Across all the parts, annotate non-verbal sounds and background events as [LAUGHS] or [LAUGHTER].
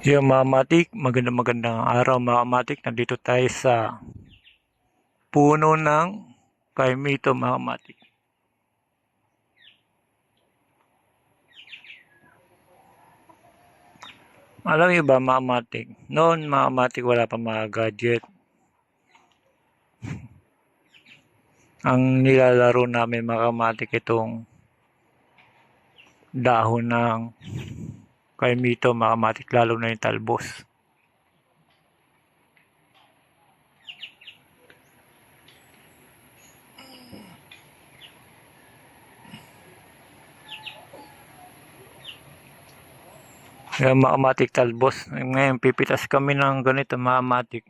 Yung mga matik, magandang magandang araw mga matik. Nandito tayo sa puno ng kaimito mga matik. Alam niyo ba mga matik, noon mga matik wala pa mga gadget. [LAUGHS] Ang nilalaro namin mga matik itong dahon ng kaimito mga matik lalo na yung talbos. Yung mga matik talbos. Ngayon pipitas kami ng ganito mga matik.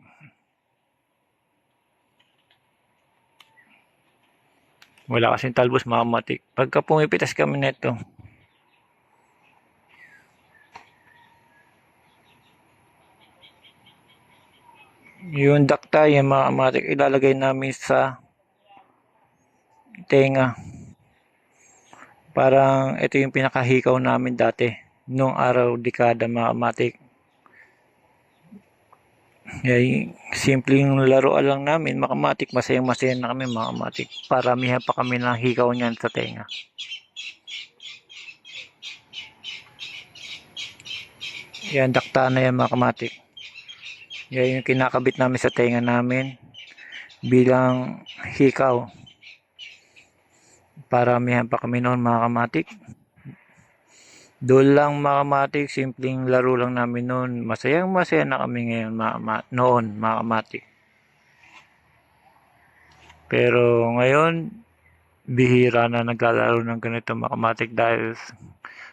Wala kasing talbos mga matik. Pagka pumipitas kami nito, yung dakta, yung mga matik, ilalagay namin sa tenga. Parang ito yung pinakahikaw namin dati. Nung araw, dekada mga matik. Ay, simpleng laruan lang namin, makamatik, masayang masaya na kami mga matik. Paramihan pa kami ng hikaw niyan sa tenga. Yan, dakta na yan mga kamatik. Yan yung kinakabit namin sa tenga namin bilang hikaw. Paramihan pa kami noon mga kamatik. Doon lang mga kamatik, simpleng laro lang namin noon. Masayang masaya na kami ngayon mga noon mga kamatik. Pero ngayon, bihira na naglalaro ng ganito mga kamatik dahil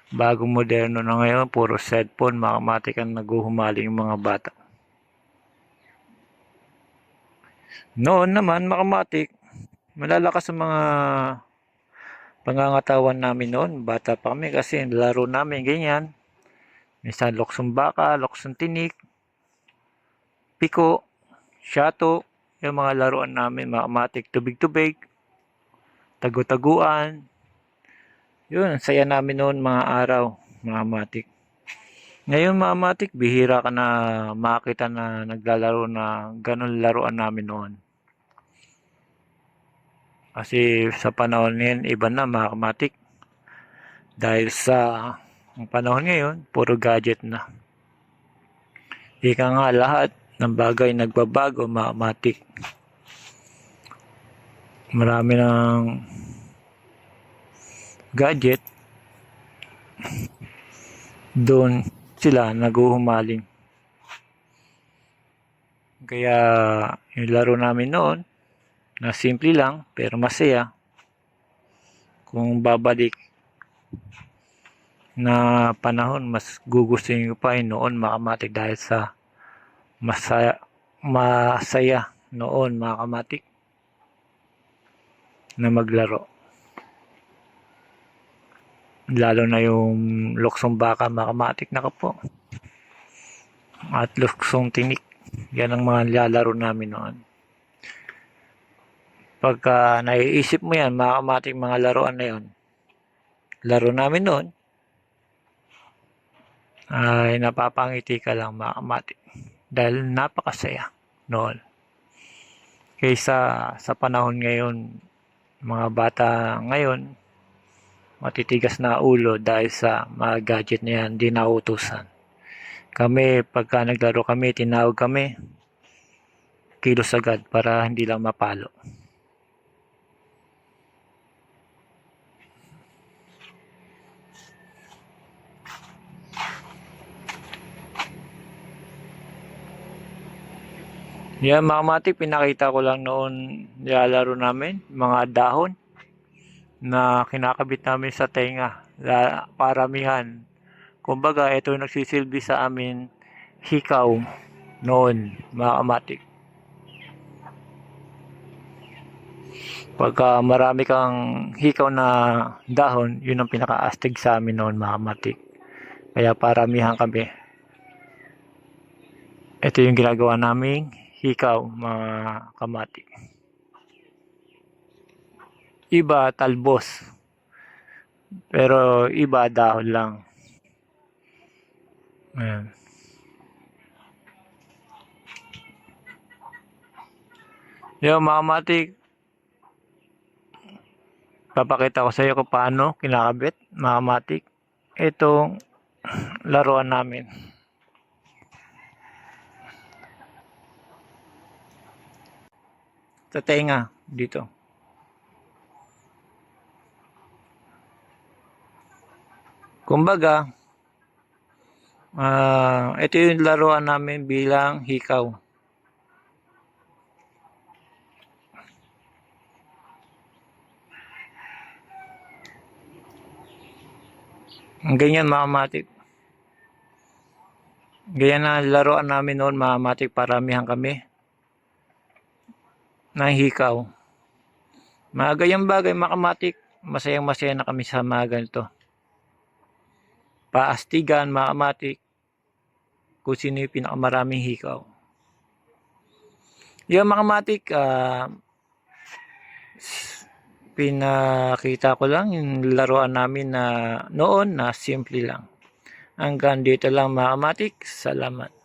bagong moderno na ngayon, puro cellphone mga kamatik ang naguhumaling mga bata. Noon naman, makamatik, malalakas ang mga pangangatawan namin noon. Bata pa kami kasi laro namin ganyan. Minsan loksong baka, loksong tinik, piko, shato, yung mga laruan namin, makamatik, tubig-tubig, tagu-taguan. Yun, saya namin noon mga araw, mga matik. Ngayon mga matik, bihira ka na makita na naglalaro na ganun laruan namin noon. Kasi sa panahon ngayon, iba na mga kamatik. Dahil sa panahon ngayon, puro gadget na. Ika nga lahat ng bagay nagbabago mga kamatik. Marami ng gadget. Doon sila naguhumaling. Kaya yung laro namin noon, na simple lang pero masaya kung babalik na panahon mas gugustuhin ko pa yun noon makamatik dahil sa masaya, masaya noon makamatik na maglaro lalo na yung luksong baka makamatik na po at luksong tinik yan ang mga lalaro namin noon pagka naiisip mo yan, mga kamating mga laruan na yon, laro namin noon, ay napapangiti ka lang mga kamating. Dahil napakasaya noon. Kaysa sa panahon ngayon, mga bata ngayon, matitigas na ulo dahil sa mga gadget na yan, di nautusan. Kami, pagka naglaro kami, tinawag kami, kilos agad para hindi lang mapalo. Yan mga matik, pinakita ko lang noon nilalaro namin, mga dahon na kinakabit namin sa tenga. Paramihan. Kumbaga, ito yung nagsisilbi sa amin hikaw noon, mga kamatik. Pagka marami kang hikaw na dahon, yun ang pinaka-astig sa amin noon, mga kamatik. Kaya paramihan kami. Ito yung ginagawa naming hikaw, mga kamati iba talbos. Pero iba dahon lang. Ayan. Yo mga matik, papakita ko sa iyo kung paano kinakabit mga matik itong laruan namin. Sa tenga dito. Kumbaga, ah ito yung laruan namin bilang hikaw. Ang Ganyan mga matik. Ganyan na laruan namin noon mga matik. Paramihan kami. Ng hikaw. Mga ganyang bagay mga. Masayang masaya na kami sa mga ganito. Paastigan mga kamatik. Kung sino yung pinakamaraming hikaw. Yung mga kamatik. ah pinakita ko lang yung laruan namin na noon na simple lang. Hanggang dito lang mga kamatik. Salamat.